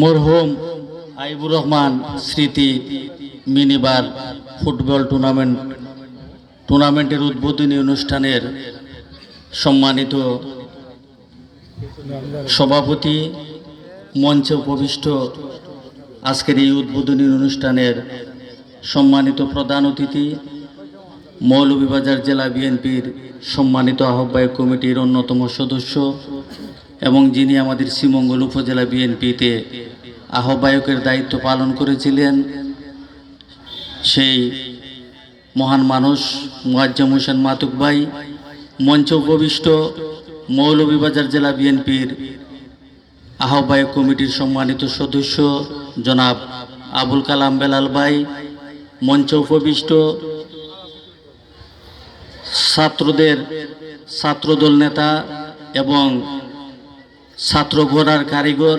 মরহুম আইবুর রহমান স্মৃতি minibar football tournament, টুর্নামেন্টের উদ্বোধনী অনুষ্ঠানের সম্মানিত সভাপতি, মঞ্চে উপবিষ্ট আজকের এই উদ্বোধনী অনুষ্ঠানের সম্মানিত প্রধান অতিথি, মৌলভীবাজার জেলা বিএনপির সম্মানিত আহ্বায়ক কমিটির অন্যতম সদস্য এবং যিনি আমাদের শ্রীমঙ্গল উপজেলা বিএনপিতে আহ্বায়কের দায়িত্ব পালন করেছিলেন, সেই মহান মানুষ মুয়াজ্জম হোসেন মাতুক ভাই, মঞ্চ উপবিষ্ট মৌলভীবাজার জেলা বিএনপির আহ্বায়ক কমিটির সম্মানিত সদস্য জনাব আবুল কালাম বেলাল ভাই, মঞ্চ উপবিষ্ট ছাত্রদের, ছাত্রদল নেতা এবং ছাত্র ঘোড়ার কারিগর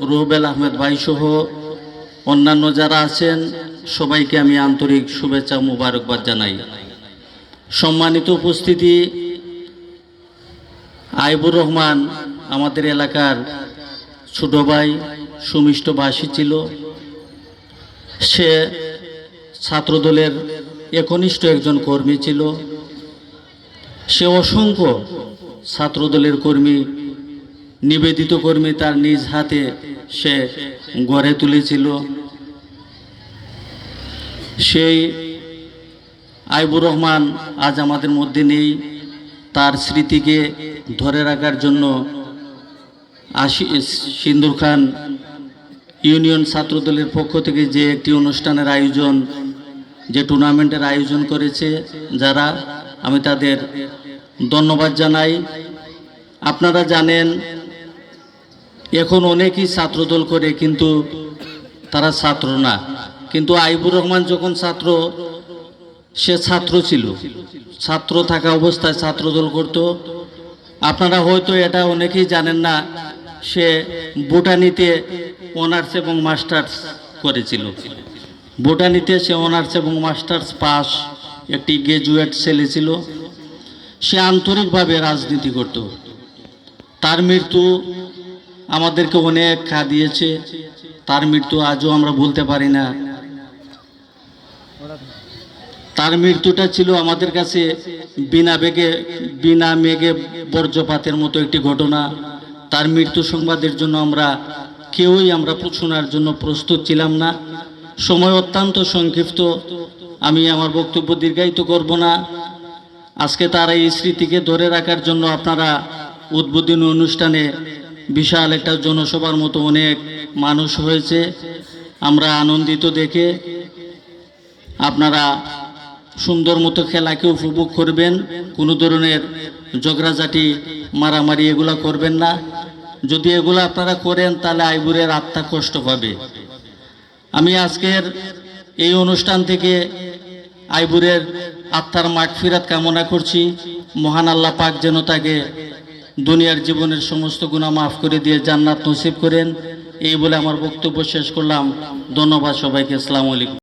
রুহবেল আহমেদ ভাই সহ অন্যান্য যারা আছেন, সবাইকে আমি আন্তরিক শুভেচ্ছা মুবারকবাদ জানাই। সম্মানিত উপস্থিতি, আইবুর রহমান, আমাদের এলাকার ছোট ভাই সুমিষ্টভাষী ছিল। সে ছাত্রদলের একনিষ্ঠ একজন কর্মী ছিল। সে অসংখ্য ছাত্রদলের কর্মী নিবেদিত কর্মী তার নিজ হাতে সে গড়ে তুলেছিল। সেই আইবুর রহমান আজ আমাদের মধ্যে নেই। তার স্মৃতিকে ধরে রাখার জন্য আশি সিন্দুর খান ইউনিয়ন ছাত্রদলের পক্ষ থেকে যে একটি অনুষ্ঠানের আয়োজন, যে টুর্নামেন্টের আয়োজন করেছে যারা, আমি তাদের ধন্যবাদ জানাই। আপনারা জানেন এখন অনেকেই ছাত্রদল করে, কিন্তু তারা ছাত্র না। কিন্তু আইবুর রহমান যখন ছাত্র, সে ছাত্র ছিল। ছাত্র থাকা অবস্থায় ছাত্রদল করত। আপনারা হয়তো এটা অনেকেই জানেন না, সে বোটানিতে অনার্স এবং মাস্টার্স করেছিল। বোটানিতে সে অনার্স এবং মাস্টার্স পাস, একটি গ্রাজুয়েট ছেলে ছিল। সে আন্তরিকভাবে রাজনীতি করত। তার মৃত্যু আমাদেরকে অনেক দিয়েছে। তার মৃত্যু আজও আমরা বলতে পারি না। তার মৃত্যুটা ছিল আমাদের কাছে বিনা বেগে, বিনা মেঘে বর্জ্যপাতের মতো একটি ঘটনা। তার মৃত্যু সংবাদের জন্য আমরা কেউই আমরা শোনার জন্য প্রস্তুত ছিলাম না। সময় অত্যন্ত সংক্ষিপ্ত। আমি আমার বক্তব্য দীর্ঘায়িত করব না। আজকে তার এই স্মৃতিকে ধরে রাখার জন্য আপনারা উদ্বোধনী অনুষ্ঠানে বিশাল একটা জনসভার মতো অনেক মানুষ হয়েছে। আমরা আনন্দিত দেখে আপনারা সুন্দর মতো খেলাকে উপভোগ করবেন। কোনো ধরনের ঝগড়াঝাটি, মারামারি এগুলা করবেন না। যদি এগুলো আপনারা করেন, তাহলে আইবুরের আত্মা কষ্ট পাবে। আমি আজকের এই অনুষ্ঠান থেকে আইবুরের আত্মার মাঠ ফিরাত কামনা করছি। মহান আল্লাহ পাক যেন তাকে দুনিয়ার জীবনের সমস্ত গুণা মাফ করে দিয়ে জান্নাত নসিব করেন। এই বলে আমার বক্তব্য শেষ করলাম। ধন্যবাদ সবাইকে। আসসালামু আলাইকুম।